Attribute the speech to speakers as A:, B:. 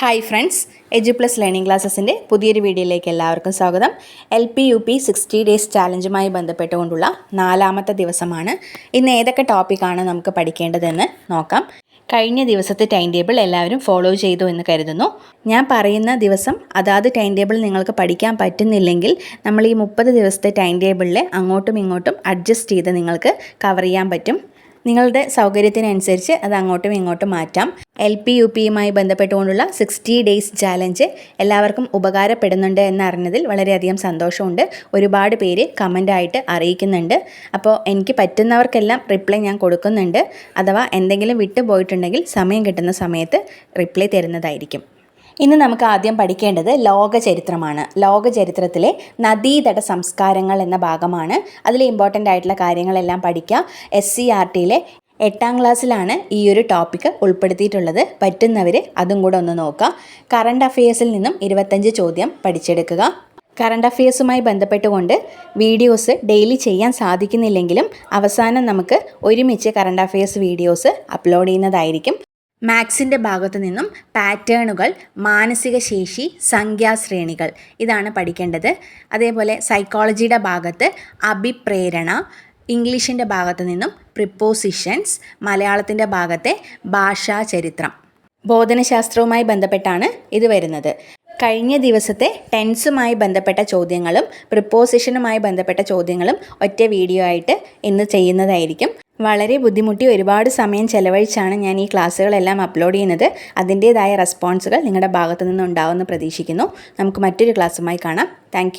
A: Hi friends Edu Plus Learning ക്ലാസ്സസിന്റെ പുതിയൊരു വീഡിയോയിലേക്ക് എല്ലാവർക്കും സ്വാഗതം. L P U P sixty days ചാലഞ്ചുമായി ബന്ധപ്പെട്ടുകൊണ്ടുള്ള നാലാമത്തെ ദിവസമാണ്. ഇന്ന് ഏതൊക്കെ ടോപ്പിക്കാണ് നമുക്ക് പഠിക്കേണ്ടതെന്ന് നോക്കാം. കഴിഞ്ഞ ദിവസത്തെ ടൈം ടേബിൾ എല്ലാവരും ഫോളോ ചെയ്തു എന്ന് കരുതുന്നു. ഞാൻ പറയുന്ന ദിവസം അതാത് ടൈം ടേബിൾ നിങ്ങൾക്ക് പഠിക്കാൻ പറ്റുന്നില്ലെങ്കിൽ നമ്മൾ ഈ മുപ്പത് ദിവസത്തെ ടൈം ടേബിളിൽ അങ്ങോട്ടും ഇങ്ങോട്ടും അഡ്ജസ്റ്റ് ചെയ്ത് നിങ്ങൾക്ക് കവർ ചെയ്യാൻ പറ്റും. നിങ്ങളുടെ സൗകര്യത്തിനനുസരിച്ച് അത് അങ്ങോട്ടും ഇങ്ങോട്ടും മാറ്റാം. എൽ പി യു പിയുമായി ബന്ധപ്പെട്ടുകൊണ്ടുള്ള സിക്സ്റ്റി ഡേയ്സ് ചാലഞ്ച് എല്ലാവർക്കും ഉപകാരപ്പെടുന്നുണ്ട് എന്നറിഞ്ഞതിൽ വളരെയധികം സന്തോഷമുണ്ട്. ഒരുപാട് പേര് കമന്റായിട്ട് അറിയിക്കുന്നുണ്ട്. അപ്പോൾ എനിക്ക് പറ്റുന്നവർക്കെല്ലാം റിപ്ലൈ ഞാൻ കൊടുക്കുന്നുണ്ട്. അഥവാ എന്തെങ്കിലും വിട്ടുപോയിട്ടുണ്ടെങ്കിൽ സമയം കിട്ടുന്ന സമയത്ത് റിപ്ലൈ തരുന്നതായിരിക്കും. ഇന്ന് നമുക്ക് ആദ്യം പഠിക്കേണ്ടത് ലോക ചരിത്രമാണ് ലോക ചരിത്രത്തിലെ നദീതട സംസ്കാരങ്ങൾ എന്ന ഭാഗമാണ്. അതിൽ ഇമ്പോർട്ടന്റ് ആയിട്ടുള്ള കാര്യങ്ങളെല്ലാം പഠിക്കുക. എസ് സി ആർ ടിയിലെ എട്ടാം ക്ലാസ്സിലാണ് ഈ ഒരു ടോപ്പിക്ക് ഉൾപ്പെടുത്തിയിട്ടുള്ളത്. പറ്റുന്നവർ അതും കൂടെ ഒന്ന് നോക്കാം കറണ്ട് അഫയേഴ്സിൽ നിന്നും ഇരുപത്തഞ്ച് ചോദ്യം പഠിച്ചെടുക്കുക. കറണ്ട് അഫയേഴ്സുമായി ബന്ധപ്പെട്ടുകൊണ്ട് വീഡിയോസ് ഡെയിലി ചെയ്യാൻ സാധിക്കുന്നില്ലെങ്കിലും അവസാനം നമുക്ക് ഒരുമിച്ച് കറണ്ട് അഫയേഴ്സ് വീഡിയോസ് അപ്ലോഡ് ചെയ്യുന്നതായിരിക്കും. മാത്സിന്റെ ഭാഗത്തു നിന്നും പാറ്റേണുകൾ മാനസിക ശേഷി സംഖ്യാശ്രേണികൾ. ഇതാണ് പഠിക്കേണ്ടത്. അതേപോലെ സൈക്കോളജിയുടെ ഭാഗത്ത് അഭിപ്രേരണ ഇംഗ്ലീഷിന്റെ ഭാഗത്തു നിന്നും പ്രിപ്പോസിഷൻസ് മലയാളത്തിന്റെ ഭാഗത്തെ ഭാഷാ ചരിത്രം. ബോധനശാസ്ത്രവുമായി ബന്ധപ്പെട്ടാണ് ഇത് വരുന്നത്. കഴിഞ്ഞ ദിവസത്തെ ടെൻസുമായി ബന്ധപ്പെട്ട ചോദ്യങ്ങളും പ്രിപ്പോസിഷനുമായി ബന്ധപ്പെട്ട ചോദ്യങ്ങളും ഒറ്റ വീഡിയോ ആയിട്ട് ഇന്ന് ചെയ്യുന്നതായിരിക്കും. വളരെ ബുദ്ധിമുട്ടി ഒരുപാട് സമയം ചെലവഴിച്ചാണ് ഞാൻ ഈ ക്ലാസ്സുകളെല്ലാം അപ്ലോഡ് ചെയ്യുന്നത്. അതിന്റേതായ റെസ്പോൺസുകൾ നിങ്ങളുടെ ഭാഗത്തു നിന്നുണ്ടാവുമെന്ന് പ്രതീക്ഷിക്കുന്നു. നമുക്ക് മറ്റൊരു ക്ലാസ്സുമായി കാണാം. താങ്ക്